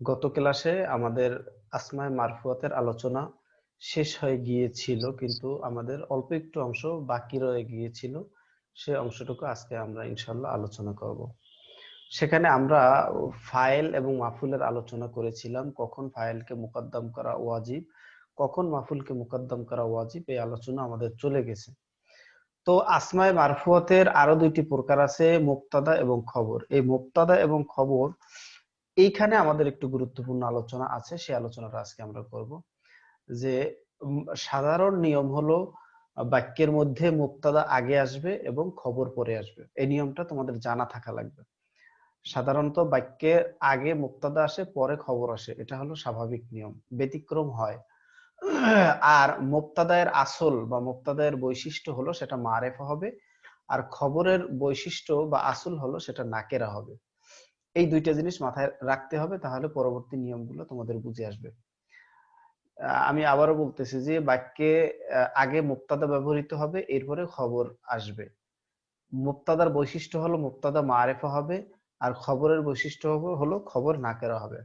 গত ক্লাসে আমাদের আসমায় মারফুয়াতের আলোচনা শেষ হয়ে গিয়েছিল, কিন্তু আমাদের অল্প একটু অংশ বাকি রয়ে গিয়েছিল। সে অংশটুকু আজকে আমরা ইনশাল্লাহ আলোচনা করব। সেখানে আমরা ফাইল এবং মাফুলের আলোচনা করেছিলাম, কখন ফাইলকে মুকদ্দম করা ওয়াজিব, কখন মাফুলকে মুকদ্দম করা ওয়াজিব, এই আলোচনা আমাদের চলে গেছে। তো আসমায় মারফুয়াতের আরও দুইটি প্রকার আছে, মুক্তাদা এবং খবর। এই মুক্তাদা এবং খবর এইখানে আমাদের একটু গুরুত্বপূর্ণ আলোচনা আছে, সেই আলোচনাটা আজকে আমরা করব। যে সাধারণ নিয়ম হলো বাক্যের মধ্যে মুক্তাদা আগে আসবে এবং খবর পরে আসবে। এই নিয়মটা তোমাদের জানা থাকা লাগবে। সাধারণত বাক্যের আগে মুক্তাদা আসে, পরে খবর আসে। এটা হলো স্বাভাবিক নিয়ম, ব্যতিক্রম হয়। আর মুক্তাদায়ের আসল বা মুক্তাদায়ের বৈশিষ্ট্য হলো সেটা মারেফা হবে, আর খবরের বৈশিষ্ট্য বা আসল হলো সেটা নাকেরা হবে। এই দুইটা জিনিস মাথায় রাখতে হবে, তাহলে পরবর্তী নিয়মগুলো তোমাদের বুঝে আসবে। আমি আবারও বলতেছি যে বাক্যে আগে মুক্তাদা ব্যবহৃত হবে, এরপরে খবর আসবে। মুক্তাদার বৈশিষ্ট্য হলো মুক্তাদা মারেফা হবে, আর খবরের বৈশিষ্ট্য হলো খবর নাকেরা হবে।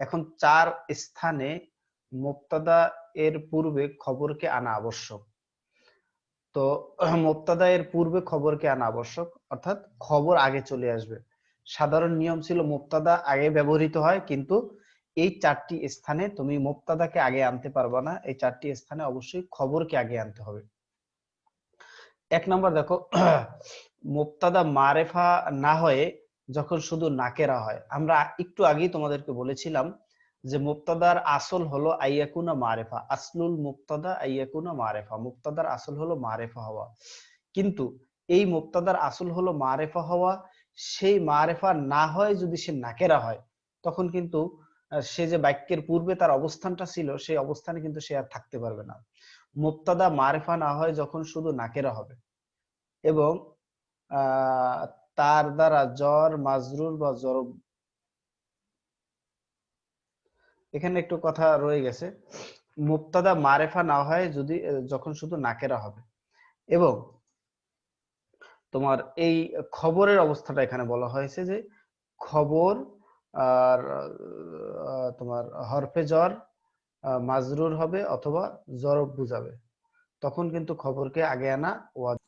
এখন চার স্থানে মুক্তাদা এর পূর্বে খবরকে আনা আবশ্যক। তো, মুক্তাদা এর পূর্বে খবরকে আনা আবশ্যক, অর্থাৎ খবর আগে চলে আসবে। সাধারণ নিয়ম ছিল মুক্তাদা আগে ব্যবহৃত হয়, কিন্তু এই চারটি স্থানে তুমি মুক্তাদাকে আগে আনতে পারবে না। এই চারটি স্থানে অবশ্যই খবরকে আগে আনতে হবে। এক নম্বর দেখো, মুক্তাদা মারেফা না হয়ে যখন শুধু নাকেরা হয়, আমরা একটু আগেই তোমাদেরকে বলেছিলাম যে মুক্তাদার আসল হলো আইয়াকুনা মারেফা, আসলুল মুক্তাদা আইয়াকুনা মারেফা, মুক্তাদার আসল হলো মারেফা হওয়া। কিন্তু এই মুক্তাদার আসল হলো মারেফা হওয়া সেই মারেফা না হয় যদি সে নাকেরা হয়, তখন কিন্তু সে যে বাক্যের পূর্বে তার অবস্থানটা ছিল, সেই অবস্থানে কিন্তু সে আর থাকতে পারবে না। মুক্তাদা মারেফা না হয় যখন শুধু নাকেরা হবে এবং তার দ্বারা জ্বর মাজরুর বা জ্বর এখানে একটু কথা রয়ে গেছে। মুক্তাদা মারেফা না হয় যদি যখন শুধু নাকেরা হবে এবং তোমার এই খবরের অবস্থাটা এখানে বলা হয়েছে যে খবর আর তোমার হরফে জ্বর মাজরুর হবে অথবা জরব বুঝাবে। তখন কিন্তু খবরকে আগে আনা ওয়াজ।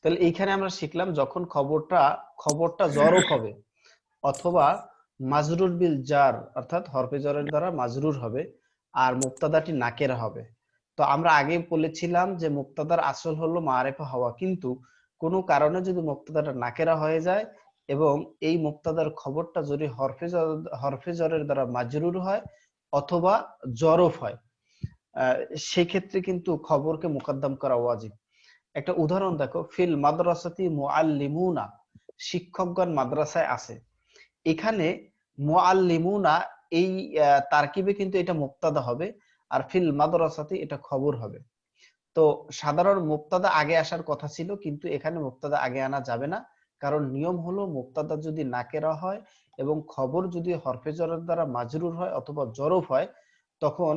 তাহলে এইখানে আমরা শিখলাম যখন খবরটা খবরটা জরব হবে অথবা মাজরুর বিল জার, অর্থাৎ হরফে জরের দ্বারা মাজরুর হবে আর মুক্তাদাটি নাকেরা হবে। তো আমরা আগে বলেছিলাম যে মুক্তাদার আসল হলো মারেফা হওয়া। কিন্তু কোনো কারণে যদি মুক্তাদাটা নাকেরা হয়ে যায় এবং এই মুক্তাদার খবরটা যদি হরফে হরফে দ্বারা মাজরুর হয় অথবা জরফ হয় সেই ক্ষেত্রে কিন্তু খবরকে মুকদ্দম করা ওয়াজিব। একটা উদাহরণ দেখো, ফিল মাদ্রাসাতি মুআল্লিমুনা, শিক্ষকগণ মাদ্রাসায় আছে। এখানে মুআল্লিমুনা এই তারকিবে কিন্তু এটা মুক্তাদা হবে। আর ফিল মাদ্রাসাতি এটা খবর হবে। তো সাধারণ মুক্তাদা আগে আসার কথা ছিল, কিন্তু এখানে মুক্তাদা আগে আনা যাবে না। কারণ নিয়ম হলো মুক্তাদা যদি নাকেরা হয় এবং খবর যদি হরফে জরের দ্বারা মাজরুর হয় অথবা জরফ হয়, তখন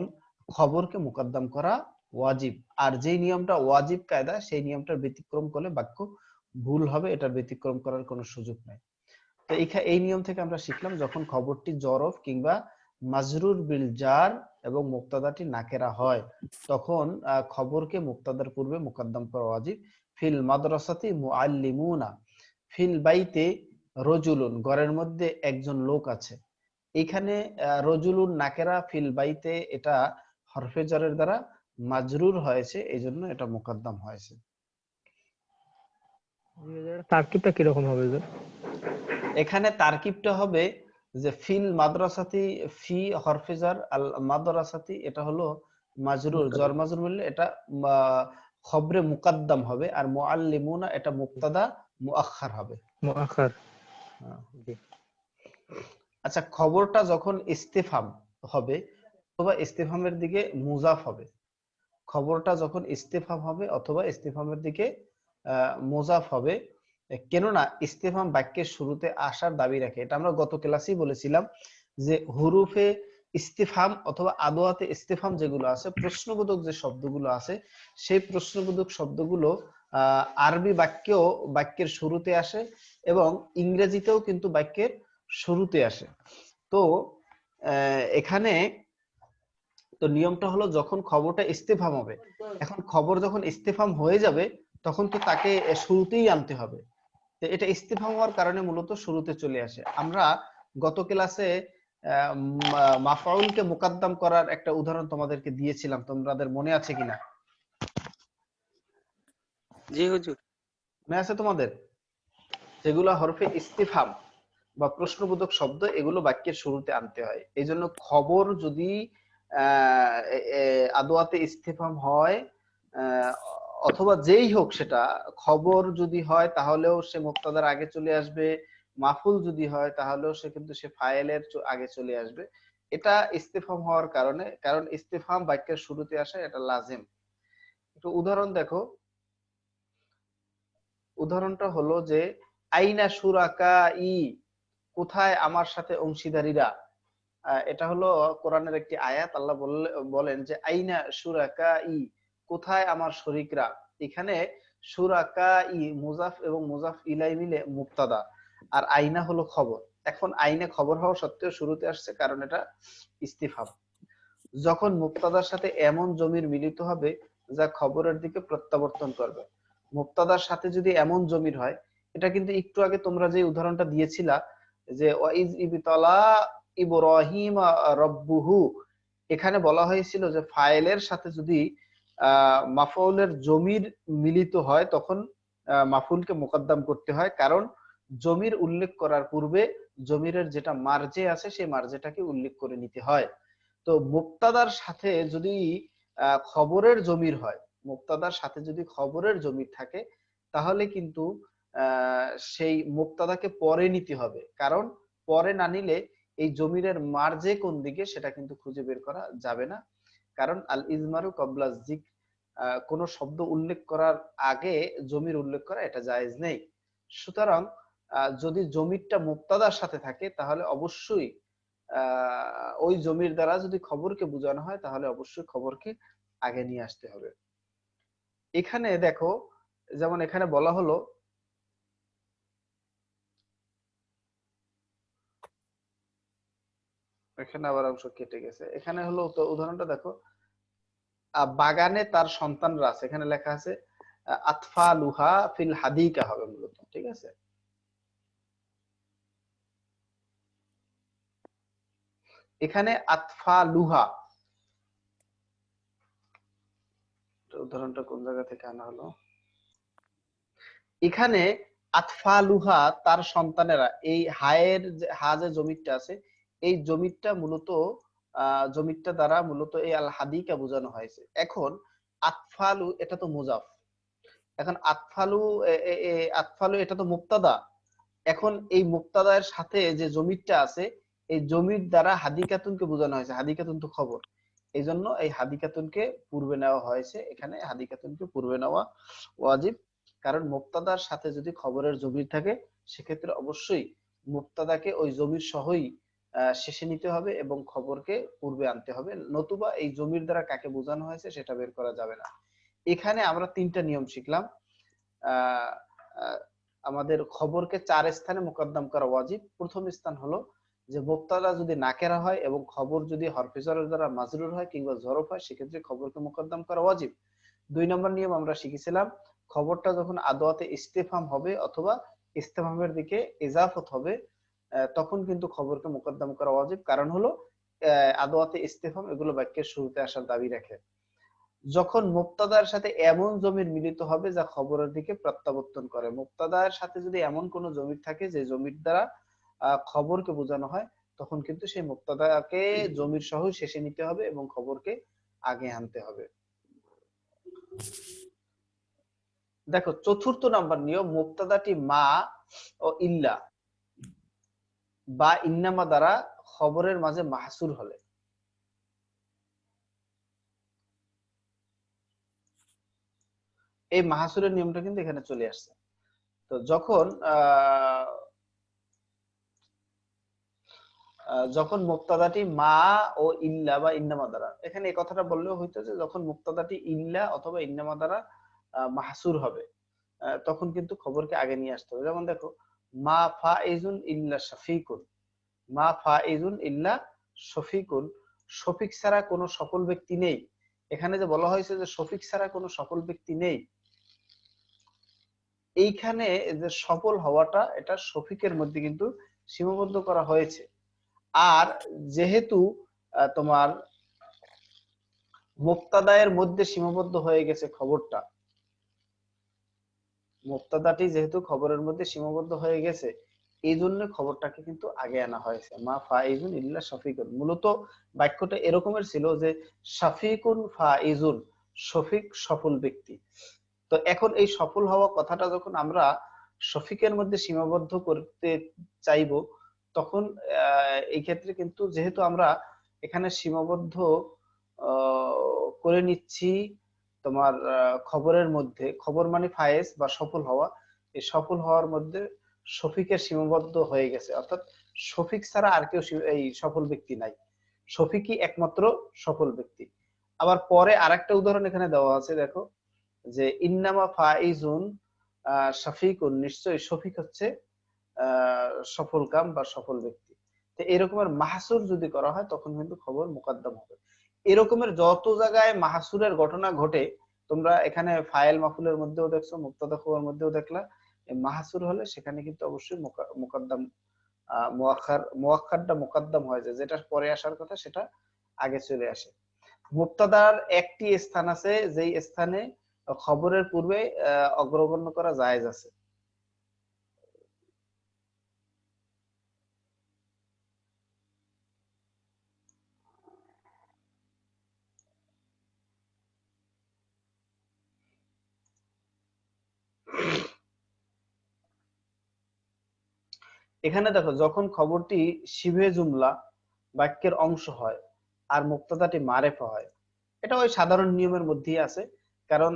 খবরকে মুকদ্দম করা ওয়াজিব। আর যেই নিয়মটা ওয়াজিব কায়দা, সেই নিয়মটার ব্যতিক্রম করলে বাক্য ভুল হবে, এটা ব্যতিক্রম করার কোনো সুযোগ নাই। তো এই নিয়ম থেকে আমরা শিখলাম, যখন খবরটি জরফ কিংবা মাজরুর বিল জার এবং মুক্তাদাটি নাকেরা হয়। তখন খবরকে মুক্তাদার পূর্বে মুকদ্দম করা ওয়াজিব ফিল মাদ্রাসাতি মুআল্লিমুনা। ফিল বাইতে রজুলুন ঘরের মধ্যে একজন লোক আছে। এখানে রজুলুন নাকেরা ফিল বাইতে এটা হরফে জরের দ্বারা মাজরুর হয়েছে এই জন্য এটা মোকদ্দম হয়েছে। তারকিবটা কীরকম হবে এখানে তারকিবটা হবে যে ফিল মাদ্রাসাতি ফি হরফেজার আল মাদ্রাসাতি এটা হলো মাজরুর জর মাজরুর বললে এটা খবরে মুকাদ্দাম হবে আর মুআল্লিমুনা এটা মুক্তাদা মুআখার হবে। মুআখার আচ্ছা খবরটা যখন ইস্তেফাম হবে অথবা ইস্তেফামের দিকে মুজাফ হবে খবরটা যখন ইস্তেফাম হবে অথবা ইস্তেফামের দিকে মোজাফ হবে কেননা ইস্তেফাম বাক্যের শুরুতে আসার দাবি রাখে। এটা আমরা গত ক্লাসেই বলেছিলাম যে হুরুফে ইস্তেফাম অথবা আদোয়াতে ইস্তেফাম যেগুলো আছে, প্রশ্নবোধক যে শব্দগুলো আছে, সেই প্রশ্নবোধক শব্দগুলো আরবি বাক্যেও বাক্যের শুরুতে আসে এবং ইংরেজিতেও কিন্তু বাক্যের শুরুতে আসে। তো এখানে তো নিয়মটা হলো যখন খবরটা ইস্তেফাম হবে, এখন খবর যখন ইস্তেফাম হয়ে যাবে, তখন তো তাকে শুরুতেই আনতে হবে। তো এটা ইস্তেফাম হওয়ার কারণে মূলত শুরুতে চলে আসে। আমরা গত ক্লাসে মাফাউলকে মুকাদ্দাম করার একটা উদাহরণ তোমাদেরকে দিয়েছিলাম। তোমাদের মনে আছে কিনা? জি হুজুর। মনে আছে তোমাদের? যেগুলো হরফে ইস্তিফাম বা প্রশ্নবোধক শব্দ এগুলো বাক্যের শুরুতে আনতে হয়। এই জন্য খবর যদি আদোয়াতে ইস্তিফাম হয় আহ, অথবা যেই হোক সেটা, খবর যদি হয় তাহলেও সে মুক্তাদার আগে চলে আসবে মাফুল যদি হয় তাহলেও সে কিন্তু সে ফাইলের আগে চলে আসবে। এটা ইস্তেফাম হওয়ার কারণে, কারণ ইস্তেফাম বাক্যের শুরুতে আসে এটা লাজেম। একটু উদাহরণ দেখো। উদাহরণটা হলো যে, আইনা সুরাকা ই কোথায় আমার সাথে অংশীদারীরা? এটা হলো কোরআনের একটি আয়াত, আল্লাহ বলেন যে, আইনা সুরাকা ই কোথায় আমার শরিকরা? এখানে সুরাকা ই মুজাফ এবং মুজাফ ইলাই মিলে মুক্তাদা আর আইনা হলো খবর। এখন আইনে খবর হওয়া সত্ত্বেও শুরুতে আসছে কারণ এটা ইস্তিফাম। যখন মুক্তাদার সাথে এমন জমির মিলিত হবে যা খবরের দিকে প্রত্যাবর্তন করবে। মুক্তাদার সাথে যদি এমন জমির হয়, এটা কিন্তু একটু আগে তোমরা যে উদাহরণটা দিয়েছিলা যে, ওয়াইজ ইবতালা ইব্রাহিম রব্বুহু। এখানে বলা হয়েছিল যে, ফাইলের সাথে যদি মাফউলের জমির মিলিত হয়, তখন মাফুলকে মোকদ্দম করতে হয়। কারণ, জমির উল্লেখ করার পূর্বে জমিরের যেটা মার্জে আছে, সেই মার্জেটাকে উল্লেখ করে নিতে হয়। তো মুক্তাদার সাথে যদি খবরের জমির হয়, মুক্তাদার সাথে যদি খবরের জমির থাকে, তাহলে কিন্তু সেই মুক্তাদাকে পরে নিতে হবে। কারণ, পরে না নিলে এই জমিরের মার্জে কোন দিকে, সেটা কিন্তু খুঁজে বের করা যাবে না। কারণ আল ইজমারু কবলা জিক কোন শব্দ উল্লেখ করার আগে জমির উল্লেখ করা এটা জায়েজ নেই। সুতরাং যদি জমিরটা মুক্তাদার সাথে থাকে, তাহলে অবশ্যই ওই জমির দ্বারা যদি খবরকে বোঝানো হয়, তাহলে অবশ্যই খবরকে আগে নিয়ে আসতে হবে। এখানে দেখো, যেমন এখানে বলা হলো এখানে আবার অংশ কেটে গেছে। এখানে হলো তো উদাহরণটা দেখো। বাগানে তার সন্তানরা আছে। এখানে লেখা আছে আতফা লুহা ফিল হাদিকা হবে মূলত, ঠিক আছে? এখানে আতফা লুহা উদাহরণটা কোন জায়গা থেকে আনা হলো? এখানে আতফা লুহা তার সন্তানেরা, এই হায়ের হা যে জমিটা আছে এই জমিটা মূলত জমিটা দ্বারা মূলত এই আল হাদিকা বোঝানো হয়েছে। এখন আতফালু, এটা তো মুজাফ। এখন আতফালু আতফালু এটা তো মুক্তাদা। এখন এই মুক্তাদার সাথে যে জমিটা আছে, এই জমির দ্বারা হাদিকাতুনকে বোঝানো হয়েছে। হাদিকাতুন তো খবর। এই জন্য এই হাদিকাতুনকে পূর্বে নেওয়া হয়েছে। এখানে হাদিকাতুনকে পূর্বে নেওয়া ওয়াজিব। কারণ মুক্তাদার সাথে যদি খবরের জমির থাকে, সেক্ষেত্রে অবশ্যই মুক্তাদাকে ওই জমির সহই শেষে নিতে হবে এবং খবরকে পূর্বে আনতে হবে। নতুবা এই জমির দ্বারা কাকে বোঝানো হয়েছে সেটা বের করা যাবে না। এখানে আমরা তিনটা নিয়ম শিখলাম। আমাদের খবরকে চার স্থানে মোকদ্দম করা ওয়াজিব। প্রথম স্থান হলো যে মুক্তাদা যদি নাকেরা হয় এবং খবর যদি হরফিজরের দ্বারা মাজরুর হয় কিংবা জরফ হয়, সেক্ষেত্রে খবরকে মোকদ্দম করা ওয়াজিব। দুই নম্বর নিয়ম আমরা শিখেছিলাম, খবরটা যখন আদোয়াতে ইস্তেফাম হবে অথবা ইস্তেফামের দিকে ইজাফত হবে তখন কিন্তু খবরকে মোকদ্দম করা ওয়াজিব। কারণ হলো আদোয়াতে ইস্তেফাম এগুলো বাক্যের শুরুতে আসার দাবি রাখে। যখন মুক্তাদার সাথে এমন জমির মিলিত হবে যা খবরের দিকে প্রত্যাবর্তন করে। মুক্তাদার সাথে যদি এমন কোন জমির থাকে যে জমির দ্বারা খবরকে বোঝানো হয়, তখন কিন্তু সেই মুক্তাদাকে জমির সহ শেষে নিতে হবে এবং খবরকে আগে আনতে হবে। দেখো, চতুর্থ নাম্বার নিয়ম মুক্তাদাটি মা ও ইল্লা। বা ইন্নামা দ্বারা খবরের মাঝে মাহসুর হলে। এই মাহাসুরের নিয়মটা কিন্তু এখানে চলে আসছে। তো যখন আহ, আহ, যখন মুক্তাদাটি মা ও ইল্লা বা ইন্নামা দ্বারা এখানে এই কথাটা বললেও হইতো যে যখন মুক্তাদাটি ইল্লা অথবা ইন্নামা দ্বারা আহ, মাহসুর হবে তখন কিন্তু খবরকে আগে নিয়ে আসতে হবে। যেমন দেখো মা ফাইজুন ইল্লা শাফিকুন। মা ফাইজুন ইল্লা শফিকুন। শফিক ছাড়া কোনো সফল ব্যক্তি নেই। এখানে যে বলা হয়েছে যে শফিক ছাড়া কোনো সফল ব্যক্তি নেই। এইখানে যে সফল হওয়াটা, এটা শফিকের মধ্যে কিন্তু সীমাবদ্ধ করা হয়েছে। আর যেহেতু তোমার মুক্তাদায়ের মধ্যে সীমাবদ্ধ হয়ে গেছে খবরটা মুক্তাদাটি যেহেতু খবরের মধ্যে সীমাবদ্ধ হয়ে গেছে, এই জন্য খবরটাকে কিন্তু আগে আনা হয়েছে। মা ফাইজুন ইল্লা শফিকুন। মূলত বাক্যটা এরকমের ছিল যে, শাফিকুন ফাইজুন, শফিক সফল ব্যক্তি। তো এখন এই সফল হওয়া কথাটা যখন আমরা শফিকের মধ্যে সীমাবদ্ধ করতে চাইব, তখন এই ক্ষেত্রে কিন্তু যেহেতু আমরা এখানে সীমাবদ্ধ করে নিচ্ছি তোমার খবরের মধ্যে, খবর মানে ফায়েজ বা সফল হওয়া, এই সফল হওয়ার মধ্যে শফিকের সীমাবদ্ধ হয়ে গেছে। অর্থাৎ শফিক ছাড়া আর কেউ এই সফল ব্যক্তি নাই। শফিকই একমাত্র সফল ব্যক্তি। আবার পরে আরেকটা উদাহরণ এখানে দেওয়া আছে, দেখো, যে ইন্নামা ফাইজুন শফিকুন, নিশ্চয়ই শফিক হচ্ছে সফল কাম বা সফল ব্যক্তি। তো এরকমের মাহসুর যদি করা হয়, তখন কিন্তু খবর মুকদ্দম হবে। এরকমের যত জায়গায় মাহসুরের ঘটনা ঘটে, তোমরা এখানে ফাইল মাফুলের মধ্যেও দেখছ, মুক্তাদা খবরের মধ্যেও দেখলা মাহসুর হলে সেখানে কিন্তু অবশ্যই মুকা- মুকদ্দম মুআখারটা মুকদ্দম হয়ে যায় যেটা পরে আসার কথা সেটা আগে চলে আসে। মুক্তাদার একটি স্থান আছে, যেই স্থানে খবরের পূর্বে অগ্রগণ্য করা জায়েজ আছে। এখানে দেখো, যখন খবরটি শিবে জুমলা বাক্যের অংশ হয় আর মুক্তাদাটি মারেফা হয়, এটা ওই সাধারণ নিয়মের মধ্যেই আছে। কারণ,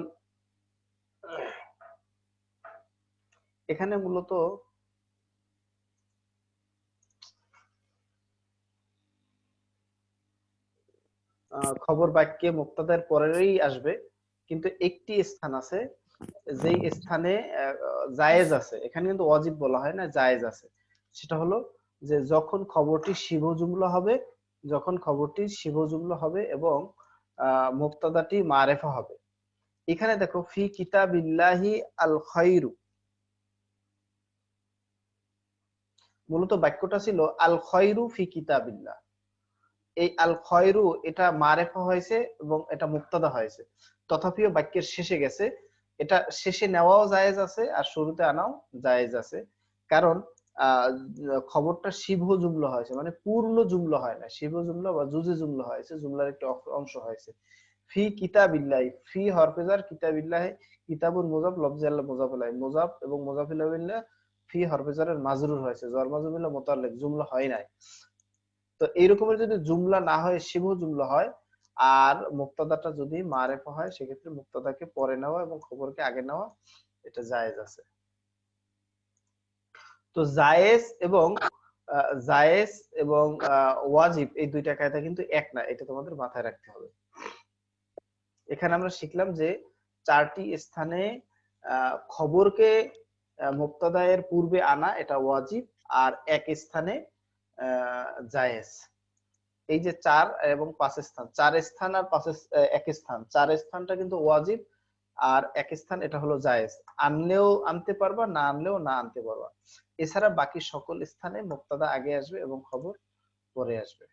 এখানে মূলত খবর বাক্যে মুক্তাদার পরেই আসবে, কিন্তু একটি স্থান আছে, যেই স্থানে জায়েজ আছে। এখানে কিন্তু ওয়াজিব বলা হয় না, জায়েজ আছে। সেটা হলো যে যখন খবরটি শিব জুমলা হবে, যখন খবরটি শিব জুমলা হবে এবং মুক্তাদাটি মারেফা হবে। এখানে দেখো, ফি কিতাবিল্লাহি আল খায়রু মূলত বাক্যটা ছিল আল খয়রু ফি কিতাবিল্লাহ। এই আল খয়রু এটা মারেফা হয়েছে এবং এটা মুক্তাদা হয়েছে। তথাপিও বাক্যের শেষে গেছে। এটা শেষে নেওয়াও জায়েজ আছে আর শুরুতে আনাও জায়েজ আছে। কারণ খবরটা শিভ জুমলা হয়েছে মানে পূর্ণ জুমলা হয় না। শিভ জুমলা বা জুজে জুমলা হয়েছে, জুমলার একটা অংশ হয়েছে। ফি কিতাবিল্লাহি, ফি হরফেজার কিতাবিল্লাহি, কিতাবুল মুজাফ লফজি আল্লাহ মুজাফ আলাইহি এবং মুজাফিল্লাহ ফি হরফেজারের মাজরুর হয়েছে, জর মাজরুবিল্লাহ মোতাল্লিক, জুমলা হয় নাই। তো এইরকমের যদি জুমলা না হয় শিব জুমলা হয়, আর মুক্তাদাটা যদি মারেফা হয়, সেক্ষেত্রে মুক্তাদাকে পরে নেওয়া এবং খবরকে আগে নেওয়া, এটা জায়েজ আছে। তো জায়েজ এবং জায়েজ এবং ওয়াজিব এই দুইটা কায়দা কিন্তু এক না, এটা তোমাদের মাথায় রাখতে হবে। এখানে আমরা শিখলাম যে চারটি স্থানে খবরকে মুক্তাদায়ের পূর্বে আনা এটা ওয়াজিব আর এক স্থানে জায়েজ এই যে চার এবং পাঁচ স্থান, চার স্থান আর পাঁচ এক স্থান, চার স্থানটা কিন্তু ওয়াজিব আর এক স্থান এটা হলো জায়েজ। আনলেও আনতে পারবা, না আনলেও না আনতে পারবা। এছাড়া বাকি সকল স্থানে মোক্তাদা আগে আসবে এবং খবর পরে আসবে।